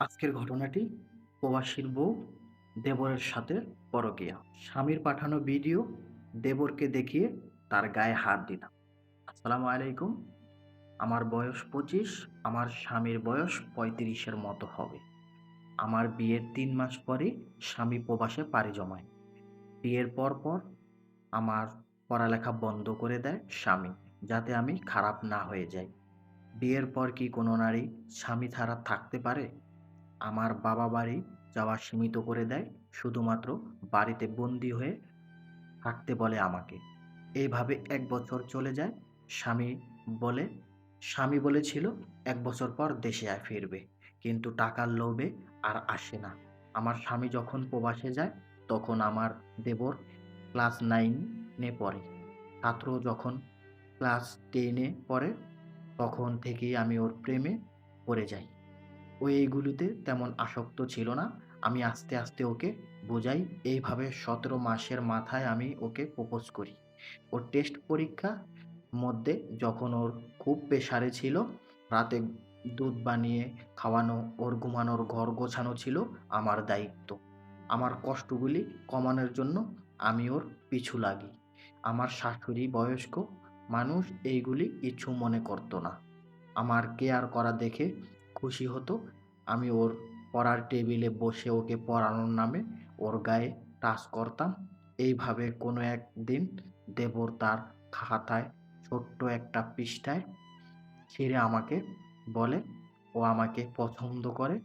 আজকের ঘটনাটি প্রবাসীর বউ দেবরের সাথে পরকীয়া। স্বামীর পাঠানো ভিডিও দেবরকে দেখিয়ে তার গায়ে হাত দিলাম আসসালামু আলাইকুম। আমার বয়স পঁচিশ, আমার স্বামীর বয়স পঁয়ত্রিশের মতো হবে। আমার বিয়ের তিন মাস পরে স্বামী প্রবাসে পাড়ি জমায়। বিয়ের পর পর আমার পড়ালেখা বন্ধ করে দেয় স্বামী, যাতে আমি খারাপ না হয়ে যাই। বিয়ের পর কি কোনো নারী স্বামী ছাড়া থাকতে পারে? আমার বাবা বাড়ি যাওয়া সীমিত করে দেয়, শুধুমাত্র বাড়িতে বন্দি হয়ে থাকতে বলে আমাকে। এইভাবে এক বছর চলে যায়, স্বামী বলে, স্বামী বলেছিল, এক বছর পর দেশে ফিরবে, কিন্তু টাকার লোভে আর আসে না। আমার স্বামী যখন প্রবাসে যায়, তখন আমার দেবর ক্লাস নাইনে পড়ে। ছাত্র যখন ক্লাস টেনে পড়ে, তখন থেকেই আমি ওর প্রেমে পড়ে যাই। ও এইগুলোতে তেমন আসক্ত ছিল না। আমি আস্তে আস্তে ওকে বোঝাই, এইভাবে সতেরো মাসের মাথায় আমি ওকে প্রপোজ করি। ওর টেস্ট পরীক্ষা মধ্যে যখন ওর খুব প্রেশারে ছিল, রাতে দুধ বানিয়ে খাওয়ানো, ওর ঘুমানোর ঘর গোছানো ছিল আমার দায়িত্ব। আমার কষ্টগুলি কমানোর জন্য আমি ওর পিছু লাগি। আমার শাশুড়ি বয়স্ক মানুষ এইগুলি কিছু মনে করতো না। আমার কেয়ার করা দেখে খুশি হতো। আমি ওর পড়ার টেবিলে বসে ওকে পড়ানোর নামে ওর গায়ে টাচ করতাম। এইভাবে কোনো একদিন দেবর তার খাতায় ছোট্ট একটা পৃষ্ঠায় ছিঁড়ে আমাকে বলে, ও আমাকে পছন্দ করে,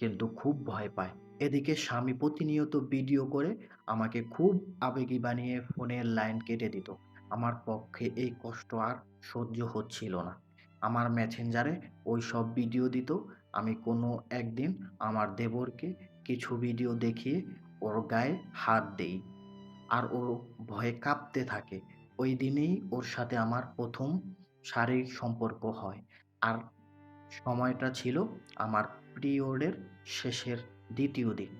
কিন্তু খুব ভয় পায়। এদিকে স্বামী প্রতিনিয়ত ভিডিও করে আমাকে খুব আবেগী বানিয়ে ফোনের লাইন কেটে দিত। আমার পক্ষে এই কষ্ট আর সহ্য হচ্ছিল না। আমার মেসেঞ্জারে ওই সব ভিডিও দিত। আমি কোনো একদিন আমার দেবরকে কিছু ভিডিও দেখিয়ে ওর গায়ে হাত দেই আর ও ভয়ে কাঁপতে থাকে। ওই দিনেই ওর সাথে আমার প্রথম শারীরিক সম্পর্ক হয় আর সময়টা ছিল আমার পিরিয়ডের শেষের দ্বিতীয় দিন।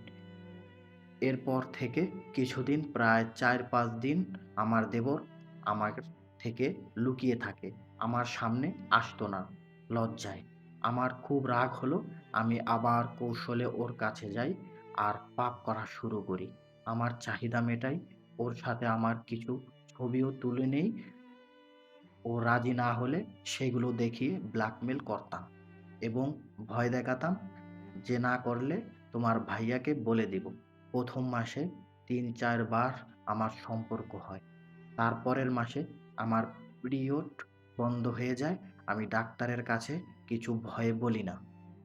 এরপর থেকে কিছুদিন প্রায় চার পাঁচ দিন আমার দেবর আমার থেকে লুকিয়ে থাকে। আমার সামনে আসতো না লজ্জায়। আমার খুব রাগ হলো, আমি আবার কৌশলে ওর কাছে যাই আর পাপ করা শুরু করি। আমার চাহিদা মেটাই, ওর সাথে আমার কিছু ছবিও তুলে নেই। ও রাজি না হলে সেগুলো দেখিয়ে ব্ল্যাকমেল করতাম এবং ভয় দেখাতাম যে না করলে তোমার ভাইয়াকে বলে দিব। প্রথম মাসে তিন চারবার আমার সম্পর্ক হয়। তারপরের মাসে আমার পিরিয়ড বন্ধ হয়ে যায়, আমি ডাক্তারের কাছে কিছু ভয়ে বলি না।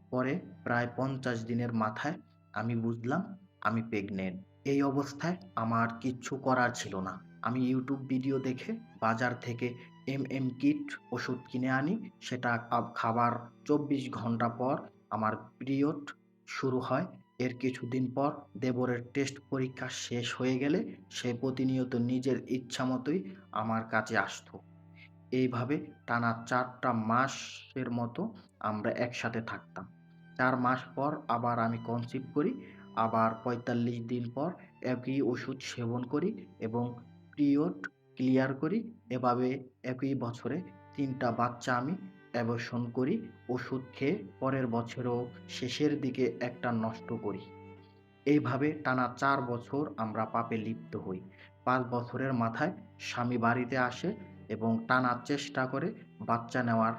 পরে প্রায় পঞ্চাশ দিনের মাথায় আমি বুঝলাম আমি প্রেগনেন্ট। এই অবস্থায় আমার কিচ্ছু করার ছিল না। আমি ইউটিউব ভিডিও দেখে বাজার থেকে এম এম কিট ওষুধ কিনে আনি, সেটা খাবার চব্বিশ ঘণ্টা পর আমার পিরিয়ড শুরু হয়। এর কিছুদিন পর দেবরের টেস্ট পরীক্ষা শেষ হয়ে গেলে সে প্রতিনিয়ত নিজের ইচ্ছা মতোই আমার কাছে আসতো। এইভাবে টানা চারটা মাসের মতো আমরা একসাথে থাকতাম। চার মাস পর আবার আমি কনসিভ করি, আবার পঁয়তাল্লিশ দিন পর একই ওষুধ সেবন করি এবং পিরিয়ড ক্লিয়ার করি। এভাবে একই বছরে তিনটা বাচ্চা আমি অ্যাবর্শন করি, ওষুধ খেয়ে পরের বছরও শেষের দিকে একটা নষ্ট করি। এইভাবে টানা চার বছর আমরা পাপে লিপ্ত হই। পাঁচ বছরের মাথায় স্বামী বাড়িতে আসে এবং টানার চেষ্টা করে বাচ্চা নেওয়ার।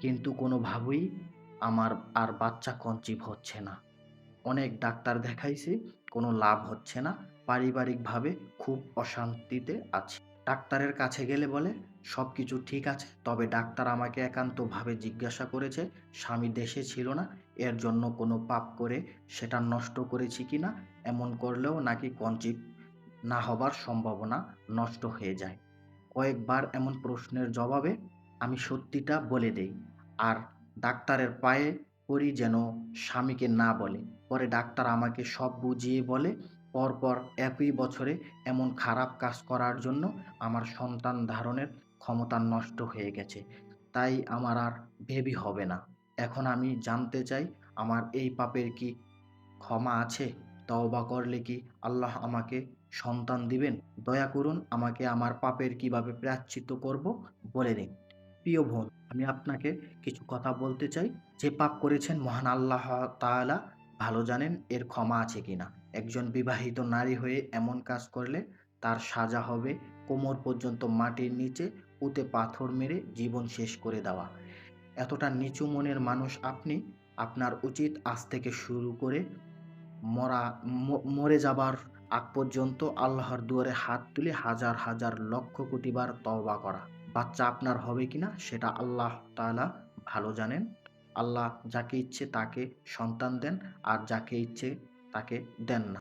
কিন্তু কোনোভাবেই আমার আর বাচ্চা কনচিভ হচ্ছে না। অনেক ডাক্তার দেখাইছি, কোনো লাভ হচ্ছে না। পারিবারিকভাবে খুব অশান্তিতে আছি। ডাক্তারের কাছে গেলে বলে সব কিছু ঠিক আছে। তবে ডাক্তার আমাকে একান্তভাবে জিজ্ঞাসা করেছে, স্বামী দেশে ছিল না। এর জন্য কোনো পাপ করে সেটা নষ্ট করেছি কি না? এমন করলেও নাকি কনচিভ না হবার সম্ভাবনা নষ্ট হয়ে যায়। কয়েকবার এমন প্রশ্নের জবাবে আমি সত্যিটা বলে দেই। আর ডাক্তারের পায়ে পড়ি যেন স্বামীকে না বলে। পরে ডাক্তার আমাকে সব বুঝিয়ে বলে, পরপর একই বছরে এমন খারাপ কাজ করার জন্য আমার সন্তান ধারণের ক্ষমতা নষ্ট হয়ে গেছে। তাই আমার আর বেবি হবে না। এখন আমি জানতে চাই, আমার এই পাপের কি ক্ষমা আছে? তওবা করলে কি আল্লাহ আমাকে সন্তান দিবেন দয়া করুন আমাকে আমার পাপের কীভাবে প্রায়শ্চিত্ত করব বলে দিন প্রিয় বোন আমি আপনাকে কিছু কথা বলতে চাই। যে পাপ করেছেন মহান আল্লাহ তাআলা ভালো জানেন এর ক্ষমা আছে কিনা। একজন বিবাহিত নারী হয়ে এমন কাজ করলে তার সাজা হবে কোমর পর্যন্ত মাটির নিচে পুঁতে পাথর মেরে জীবন শেষ করে দেওয়া। এতটা নিচু মনের মানুষ আপনি, আপনার উচিত আজ থেকে শুরু করে মরা মরে যাবার আগ পর্যন্ত আল্লাহর দুয়ারে হাত তুলে হাজার, হাজার লক্ষ কোটিবার তওবা করা। বাচ্চা আপনার হবে কিনা সেটা আল্লাহ তালা ভালো জানেন। আল্লাহ যাকে ইচ্ছে তাকে সন্তান দেন আর যাকে ইচ্ছে তাকে দেন না।